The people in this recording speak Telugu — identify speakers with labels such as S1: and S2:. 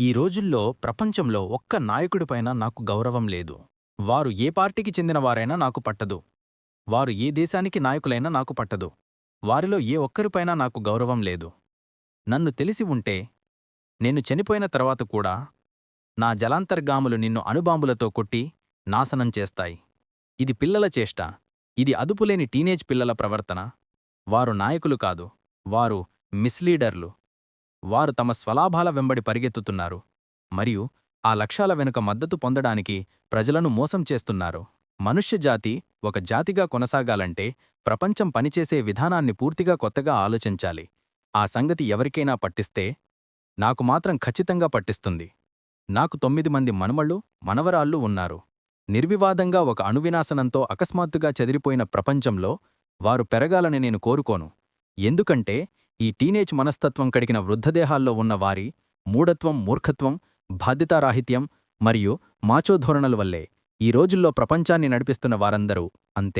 S1: ఈ రోజుల్లో ప్రపంచంలో ఒక్క నాయకుడిపైన నాకు గౌరవం లేదు. వారు ఏ పార్టీకి చెందినవారైనా నాకు పట్టదు. వారు ఏ దేశానికి నాయకులైనా నాకు పట్టదు. వారిలో ఏ ఒక్కరిపైనా నాకు గౌరవం లేదు. నన్ను తెలిసి ఉంటే నేను చనిపోయిన తర్వాత కూడా నా జలాంతర్గాములు నిన్ను అణుబాంబులతో కొట్టి నాశనం చేస్తాయి. ఇది పిల్లల చేష్ట. ఇది అదుపులేని టీనేజ్ పిల్లల ప్రవర్తన. వారు నాయకులు కాదు. వారు మిస్లీడర్లు. వారు తమ స్వలాభాల వెంబడి పరిగెత్తుతున్నారు. మరియు ఆ లక్ష్యాల వెనుక మద్దతు పొందడానికి ప్రజలను మోసం చేస్తున్నారు. మనుష్యజాతి ఒక జాతిగా కొనసాగాలంటే ప్రపంచం పనిచేసే విధానాన్ని పూర్తిగా కొత్తగా ఆలోచించాలి. ఆ సంగతి ఎవరికైనా పట్టిస్తే నాకు మాత్రం ఖచ్చితంగా పట్టిస్తుంది. నాకు తొమ్మిది మంది మనుమళ్ళు మనవరాళ్ళు ఉన్నారు. నిర్వివాదంగా ఒక అణువినాశనంతో అకస్మాత్తుగా చెదిరిపోయిన ప్రపంచంలో వారు పెరగాలని నేను కోరుకోను. ఎందుకంటే ఈ టీనేజ్ మనస్తత్వం కడిగిన వృద్ధదేహాల్లో ఉన్న వారి మూఢత్వం మూర్ఖత్వం బాధ్యతారాహిత్యం మరియు మాచోధోరణల వల్లే ఈ రోజుల్లో ప్రపంచాన్ని నడిపిస్తున్న వారందరూ అంతే.